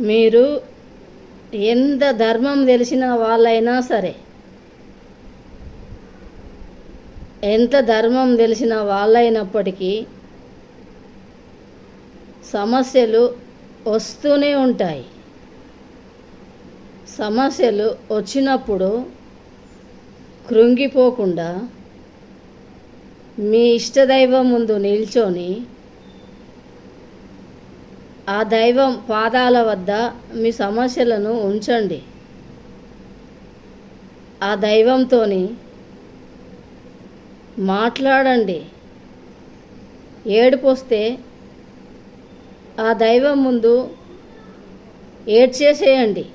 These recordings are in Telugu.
మీరు ఎంత ధర్మం తెలిసిన వాళ్ళైనా సరే ఎంత ధర్మం తెలిసిన వాళ్ళైనప్పటికీ సమస్యలు వస్తూనే ఉంటాయి. సమస్యలు వచ్చినప్పుడు కృంగిపోకుండా మీ ఇష్టదైవం ముందు నిల్చొని ఆ దైవం పాదాల వద్ద మీ సమస్యలను ఉంచండి. ఆ దైవంతో మాట్లాడండి. ఏడుపు వస్తే ఆ దైవం ముందు ఏడ్చేసేయండి.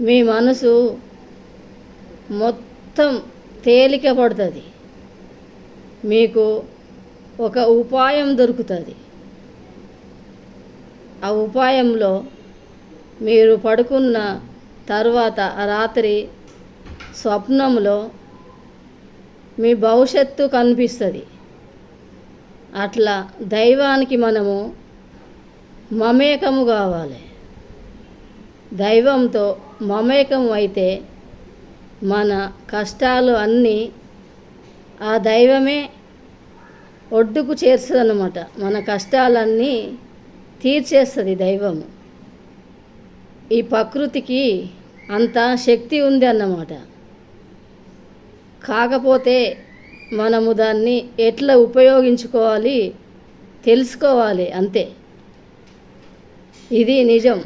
మీ మనసు మొత్తం తేలిక పడుతుంది మీకు ఒక ఉపాయం దొరుకుతుంది. ఆ ఉపాయంలో మీరు పడుకున్న తర్వాత రాత్రి స్వప్నంలో మీ భవిష్యత్తు కనిపిస్తుంది. అట్లా దైవానికి మనము మమేకము కావాలి. దైవంతో మమేకం అయితే మన కష్టాలు అన్నీ ఆ దైవమే ఒడ్డుకు చేస్తుంది మన కష్టాలన్నీ తీర్చేస్తుంది దైవము. ఈ ప్రకృతికి అంత శక్తి ఉంది అన్నమాట. కాకపోతే మనము దాన్ని ఎట్లా ఉపయోగించుకోవాలి తెలుసుకోవాలి అంతే. ఇది నిజం.